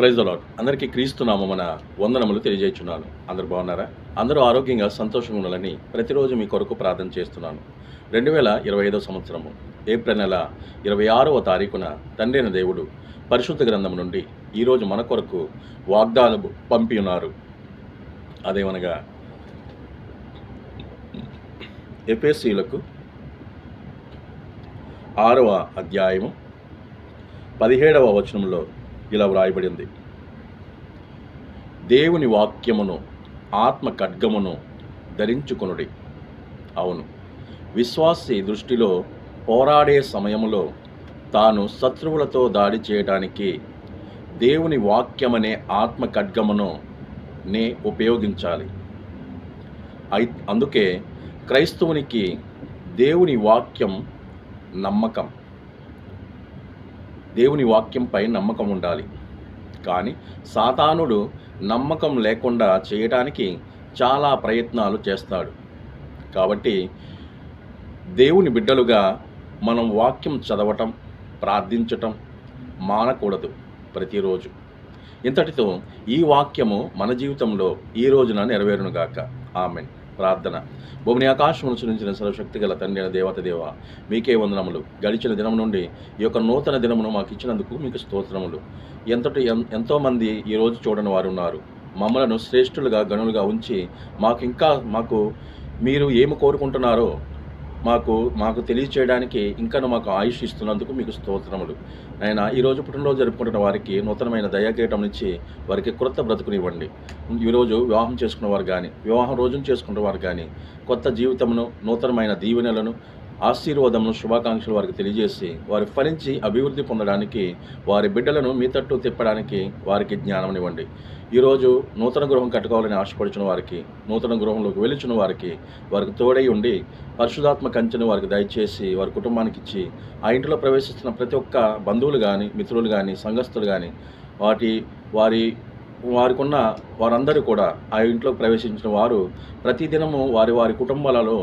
Praise allot అందరికీ క్రీస్తున్నాము మన వందనములు తెలియజేస్తున్నాను అందరు బాగున్నారా? అందరూ ఆరోగ్యంగా సంతోషంగా ఉండాలని ప్రతిరోజు మీ కొరకు ప్రార్థన చేస్తున్నాను. రెండు వేల ఇరవై ఐదో సంవత్సరము ఏప్రిల్ నెల ఇరవై ఆరవ తారీఖున తండ్రైన దేవుడు పరిశుద్ధ గ్రంథం నుండి ఈరోజు మన కొరకు వాగ్దానము పంపి ఉన్నారు. అదేమనగా ఎపిఎస్సీలకు ఆరవ అధ్యాయము పదిహేడవ వచనంలో ఇలా వ్రాయబడింది దేవుని వాక్యమును ఆత్మ ఖడ్గమును ధరించుకొనుడి. అవును విశ్వాసి దృష్టిలో పోరాడే సమయంలో తాను శత్రువులతో దాడి చేయడానికి దేవుని వాక్యమనే ఆత్మ ఖడ్గమును నే ఉపయోగించాలి. అయి అందుకే క్రైస్తవునికి దేవుని వాక్యం నమ్మకం. దేవుని వాక్యంపై నమ్మకం ఉండాలి. కానీ సాతానుడు నమ్మకం లేకుండా చేయటానికి చాలా ప్రయత్నాలు చేస్తాడు. కాబట్టి దేవుని బిడ్డలుగా మనం వాక్యం చదవటం ప్రార్థించటం మానకూడదు ప్రతిరోజు. ఇంతటితో ఈ వాక్యము మన జీవితంలో ఈ రోజున నెరవేరునుగాక ఆమెన్. ప్రార్థన. భూమిని ఆకాశం సురించిన సర్వశక్తి గల తండ్రి అయిన దేవత దేవ మీకే వందనములు. గడిచిన దినం నుండి ఈ యొక్క నూతన దినమును మాకు ఇచ్చినందుకు మీకు స్తోత్రములు. ఎంతటి ఎంతోమంది ఈరోజు చూడని వారు ఉన్నారు. మమ్మలను శ్రేష్ఠులుగా గనులుగా ఉంచి మాకు ఇంకా మాకు మీరు ఏమి కోరుకుంటున్నారో మాకు మాకు తెలియచేయడానికి ఇంకా మాకు ఆయుష్ ఇస్తున్నందుకు మీకు స్తోత్రములు. ఆయన ఈరోజు పుట్టినరోజు జరుపుకుంటున్న వారికి నూతనమైన దయాకీటం నుంచి వారికి క్రొత్త బ్రతుకునివ్వండి. ఈరోజు వివాహం చేసుకున్న వారు కానీ వివాహం రోజున చేసుకున్న వారు కానీ కొత్త జీవితమును నూతనమైన దీవెనలను ఆశీర్వాదమును శుభాకాంక్షలు వారికి తెలియజేసి వారి ఫలించి అభివృద్ధి పొందడానికి వారి బిడ్డలను మీ తట్టు తిప్పడానికి వారికి జ్ఞానమునివ్వండి. ఈరోజు నూతన గృహం కట్టుకోవాలని ఆశపడుచున్న వారికి నూతన గృహంలోకి వెలుచున్న వారికి వారికి తోడై ఉండి పరిశుధాత్మ కంచెను వారికి దయచేసి వారి కుటుంబానికి ఇచ్చి ఆ ఇంటిలో ప్రవేశిస్తున్న ప్రతి ఒక్క బంధువులు కానీ మిత్రులు కానీ సంఘస్థులు కానీ వాటి వారి వారికున్న వారందరూ కూడా ఆ ఇంట్లో ప్రవేశించిన వారు ప్రతిదినము వారి వారి కుటుంబాలలో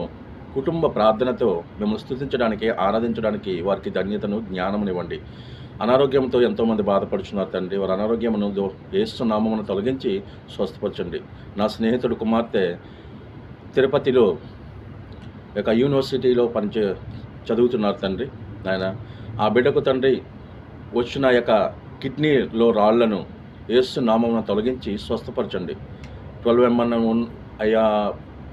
కుటుంబ ప్రార్థనతో మిమ్మల్ని స్థుతించడానికి ఆరాధించడానికి వారికి ధన్యతను జ్ఞానమునివ్వండి. అనారోగ్యంతో ఎంతోమంది బాధపడుచున్నారు తండ్రి. వారి అనారోగ్యమును ఏసునామమును యేసు నామమును తొలగించి స్వస్థపరచండి. నా స్నేహితుడు కుమార్తె తిరుపతిలో ఒక యూనివర్సిటీలో పనిచే చదువుతున్నారు తండ్రి. ఆయన ఆ బిడ్డకు తండ్రి వచ్చిన యొక్క కిడ్నీలో రాళ్ళను ఏసునామమును నామమున తొలగించి స్వస్థపరచండి. ట్వెల్వ్ ఎంఎన్ అయ్యా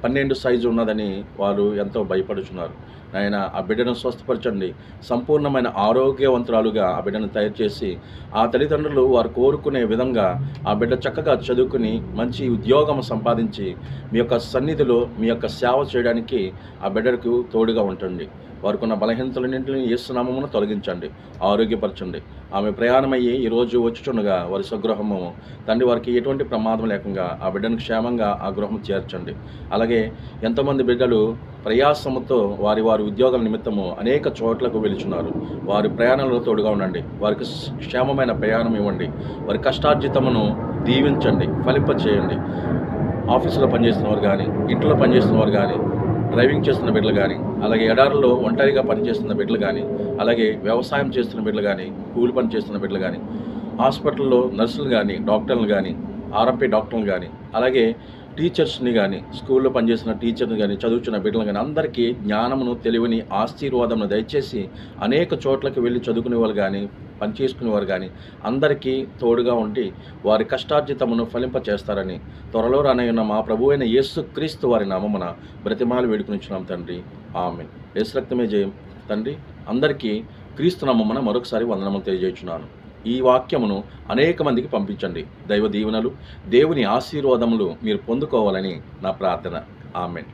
పన్నెండు సైజు ఉన్నదని వారు ఎంతో భయపడుచున్నారు. ఆయన ఆ బిడ్డను స్వస్థపరచండి. సంపూర్ణమైన ఆరోగ్యవంతురాలుగా ఆ బిడ్డను తయారు చేసి ఆ తల్లిదండ్రులు వారు కోరుకునే విధంగా ఆ బిడ్డ చక్కగా చదువుకుని మంచి ఉద్యోగం సంపాదించి మీ యొక్క సన్నిధిలో మీ యొక్క సేవ చేయడానికి ఆ బిడ్డకు తోడుగా ఉంటుంది వారికున్న బలహీనతలన్నింటినీ ఏసునామమును తొలగించండి ఆరోగ్యపరచండి. ఆమె ప్రయాణమయ్యి ఈరోజు వచ్చుచుండగా వారి స్వగృహము. తండ్రి వారికి ఎటువంటి ప్రమాదం లేకుండా ఆ బిడ్డను క్షేమంగా ఆ గృహం చేర్చండి. అలాగే ఎంతోమంది బిడ్డలు ప్రయాసముతో వారి వారి ఉద్యోగాల నిమిత్తము అనేక చోట్లకు వెలుచున్నారు వారి ప్రయాణంలో తోడుగా ఉండండి. వారికి క్షేమమైన ప్రయాణం ఇవ్వండి. వారి కష్టార్జితమును దీవించండి ఫలింప చేయండి ఆఫీసులో పనిచేస్తున్నవారు కానీ ఇంట్లో పనిచేస్తున్నవారు కానీ డ్రైవింగ్ చేస్తున్న బిడ్డలు కానీ అలాగే ఎడారుల్లో ఒంటరిగా పనిచేస్తున్న బిడ్డలు కానీ అలాగే వ్యవసాయం చేస్తున్న బిడ్డలు కానీ కూలి పని చేస్తున్న బిడ్డలు కానీ హాస్పిటల్లో నర్సులు కానీ డాక్టర్లు కానీ ఆర్ఎంపీ డాక్టర్లు కానీ అలాగే టీచర్స్ని కానీ స్కూల్లో పనిచేసిన టీచర్ని కానీ చదువుతున్న బిడ్డలు కానీ అందరికీ జ్ఞానమును తెలివిని ఆశీర్వాదమును దయచేసి అనేక చోట్లకి వెళ్ళి చదువుకునే వాళ్ళు కానీ పనిచేసుకునేవారు కానీ అందరికీ తోడుగా ఉండి వారి కష్టార్జితమును ఫలింపచేస్తారని త్వరలో రానయ్యున్న మా ప్రభు అయిన యేసు క్రీస్తు వారి నామమున బ్రతిమాలు వేడుకునిచ్చున్నాం తండ్రి. ఆమె యేసు రక్తమే జయం. తండ్రి అందరికీ క్రీస్తు నామమున మరొకసారి వందనములు తెలియజేస్తున్నాను ఈ వాక్యమును అనేక మందికి పంపించండి. దైవ దీవెనలు దేవుని ఆశీర్వాదములు మీరు పొందుకోవాలని నా ప్రార్థన. ఆమెన్.